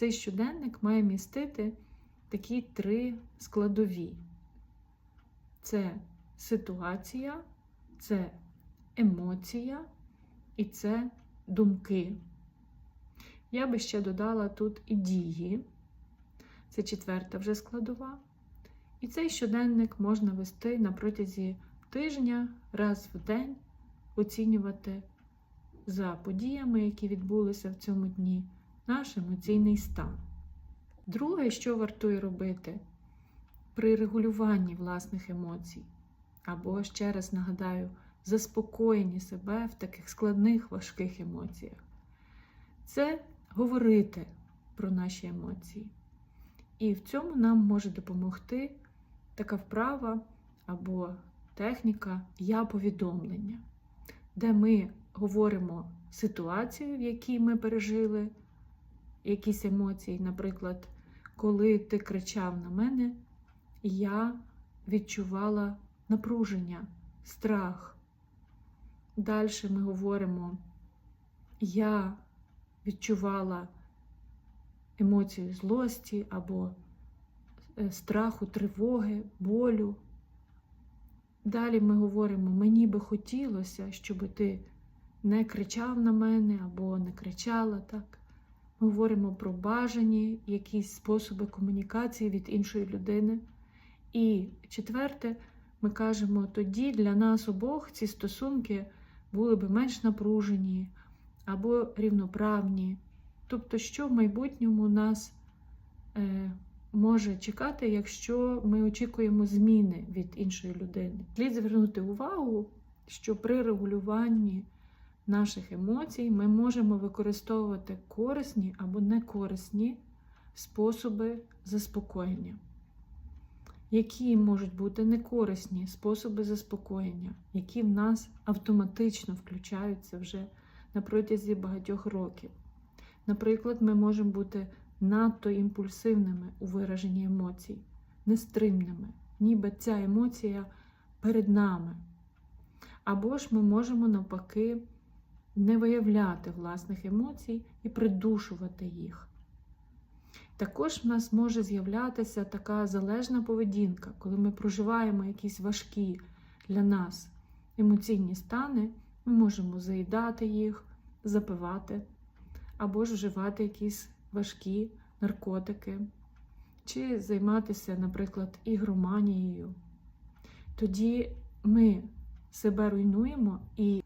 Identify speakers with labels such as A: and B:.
A: цей щоденник має містити такі три складові: це ситуація, це емоція і це думки. Я би ще додала тут і дії. Це четверта вже складова. І цей щоденник можна вести на протязі тижня, раз в день, оцінювати за подіями, які відбулися в цьому дні, наш емоційний стан. Друге, що вартує робити при регулюванні власних емоцій, або, ще раз нагадаю, заспокоєнні себе в таких складних важких емоціях, це говорити про наші емоції. І в цьому нам може допомогти така вправа або техніка я-повідомлення, де ми говоримо ситуацію, в якій ми пережили якісь емоції. Наприклад, коли ти кричав на мене, я відчувала напруження, страх. Далі ми говоримо, я відчувала емоцію злості або е, страху, тривоги, болю. Далі ми говоримо, мені би хотілося, щоб ти не кричав на мене або не кричала так. Ми говоримо про бажані якісь способи комунікації від іншої людини. І четверте, ми кажемо, тоді для нас обох ці стосунки були б менш напружені або рівноправні. Тобто, що в майбутньому нас е, може чекати, якщо ми очікуємо зміни від іншої людини. Слід звернути увагу, що при регулюванні наших емоцій ми можемо використовувати корисні або некорисні способи заспокоєння. Які можуть бути некорисні способи заспокоєння, які в нас автоматично включаються вже на протязі багатьох років. Наприклад, ми можемо бути надто імпульсивними у вираженні емоцій, нестримними, ніби ця емоція перед нами. Або ж ми можемо навпаки не виявляти власних емоцій і придушувати їх. Також в нас може з'являтися така залежна поведінка, коли ми проживаємо якісь важкі для нас емоційні стани, ми можемо заїдати їх, запивати, або ж вживати якісь важкі наркотики, чи займатися, наприклад, ігроманією. Тоді ми себе руйнуємо і